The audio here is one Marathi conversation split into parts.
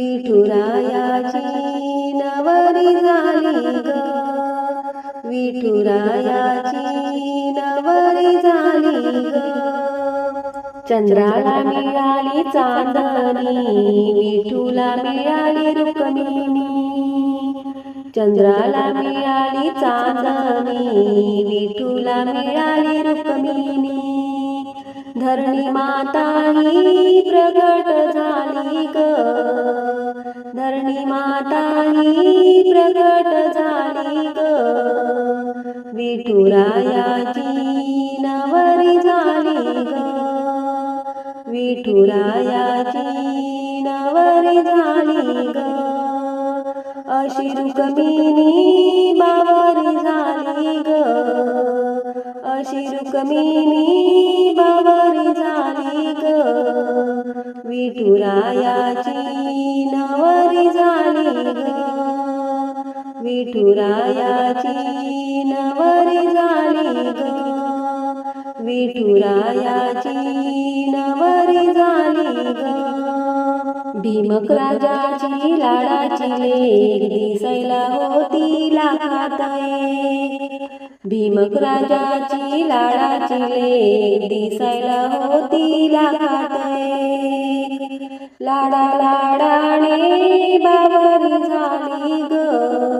विठुरायाची नवरी झाली ग. विठुरायाची नवरी झाली ग. चंद्राला मिळाली चांदणी विठूला मिळाली रुक्मिणी. चंद्राला मिळाली चांदणी विठूला मिळाली रुक्मिणी. धरणी माता ही प्रगट झाली ग. धरणी माता ही प्रगट झाली ग. विठुरायाची नवरी झाली ग. विठुरायाची नवरी झाली ग. अशी रुक्मिणी बावरी झाली ग. अशी रुक्मिणी बावरी विठुरायाची नवरी झाली ग. विठुरायाची नवरी झाली ग. भीमक राजाची लाडाची लेक दिसायला होती लाखातये भीमक राजाची लाडाची लेक दिसायला होती लाखातये लाडा लाडाने बाबरी झाली ग.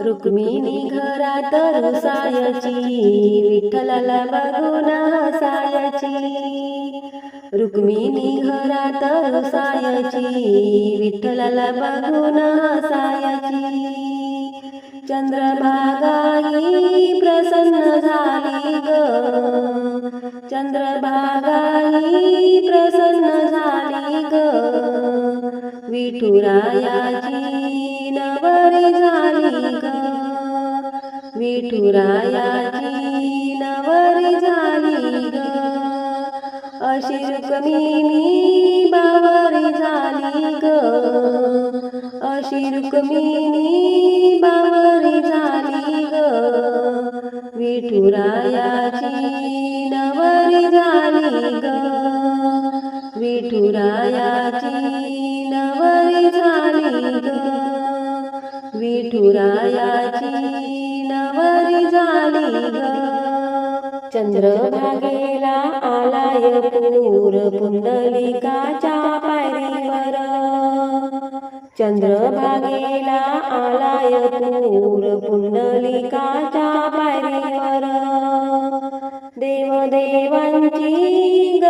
रुक्मिणी घरात रुसायची विठ्ठलाला बघून हसायची रुक्मिणी घरात रुसायची विठ्ठलाला बघून हसायची. चंद्रभागाई प्रसन्न झाली ग. चंद्रभागाई प्रसन्न झाली ग. विठुरायाची विठुरायाची नवरी झाली ग अशी रुक्मिणी बावरी झाली ग. अशी रुक्मिणी बावरी झाली ग. विठुरायाची नवरी झाली ग. विठुरायाची नवरी झाली ग. विठुराया चंद्रभागेला आलाय पूर पुंडलिकाच्या पायरीवर. चंद्रभागेला आलाय पूर पुंडलिकाच्या पायरीवर. देवदेवांची ग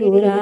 नवरी